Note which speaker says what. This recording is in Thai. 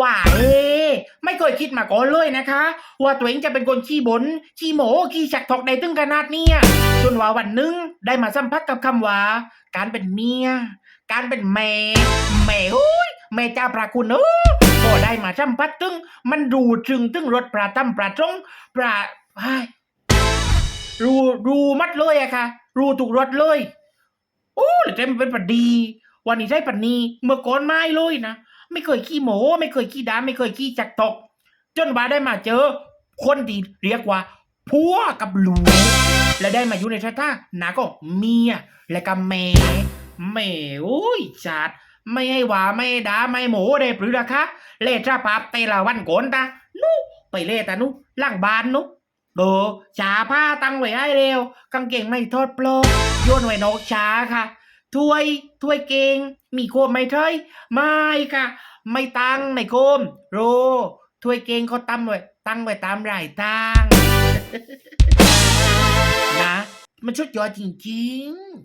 Speaker 1: ว่าเอ๊ไม่เคยคิดมาก่อนเลยนะคะ ว่าตัวเองจะเป็นคนขี้บนขี้โหมขี้ฉักถอกในตึงขนาดเนี้ยจนว่าวันหนึงได้มาสัมผัสกับคำว่า การเป็นเมีย การเป็นแม่แม่โอ้ยแม่เจ้าพระคุณเออพอได้มาสัมผัสตึงมันดูจึงตึงรถปลาตั้มปลาจงปลาไอ้รูรูมัดเลยอะค่ะ รูถูกรถเลยโอ้แล้วใจมันเป็นปดดี วันนี้ใช่ปันนีเมื่อก่อนไม่เลยนะ ไม่เคยขี้โหมไม่เคยขี้ด่าไม่เคยขี้จักตก จนว่าได้มาเจอ คนที่เรียกว่าผัวกับลูกและได้มาอยู่ในชาติหนาก็เมียและก็แม่แม่โอ้ยจัดไม่ให้ว่าไม่ด่าไม่โหมได้ปรือละคะเล่ตราปับเตละวันโกนตานุไปเล่ตานุล่างบานนุเออจ่าผ้าตั้งไว้ให้เร็วกางเกงไม่ทอดปลอกโยนไว้นกช้าค่ะ ถ้วยถ้วยเกง มีโคมไหม่เทยไม่ค่ะ ไม่ตั้งในโคม โรถ้วยเกงเขาตั้งไว้ตั้งไว้ตามรายตั้งนะ มันชุดยอดจริงๆ